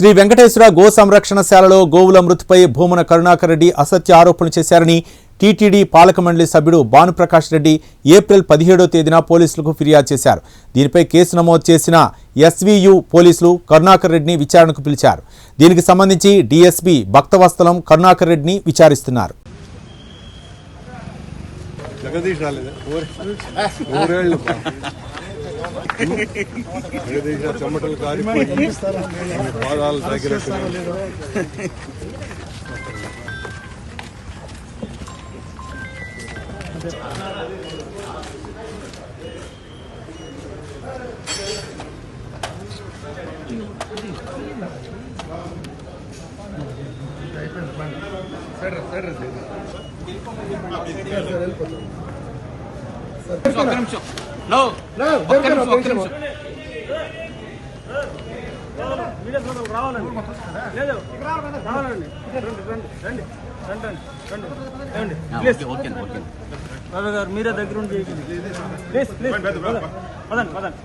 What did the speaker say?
Shri Venkateswara go సంరక్షణశాలలో గోవుల మృతిపై భూమన కరుణాకర్ రెడ్డి అసత్య ఆరోపణలు చేశారని టీటీడీ పాలక మండలి సభ్యుడు భానుప్రకాష్ రెడ్డి ఏప్రిల్ పదిహేడో తేదీన పోలీసులకు ఫిర్యాదు చేశారు. దీనిపై కేసు నమోదు చేసిన ఎస్వీయు పోలీసులు కరుణాకర్ రెడ్డిని విచారణకు పిలిచారు. దీనికి సంబంధించి డీఎస్పీ భక్తవస్తలం కరుణాకర్ రెడ్డిని విచారిస్తున్నారు. జగదీష్ రాలేదు? ఊరేళ్ళు జగదీష్ చెమటలు కారిపోయి పాదాలు తగినట్టు ఒక్క నిమిషం నో ఒక్క నిమిషం ఒక్క నిమిషం. Okay okay okay. బాబా గారు మీరే దగ్గర ఉండి ప్లీజ్ ప్లీజ్ పదండి పదండి.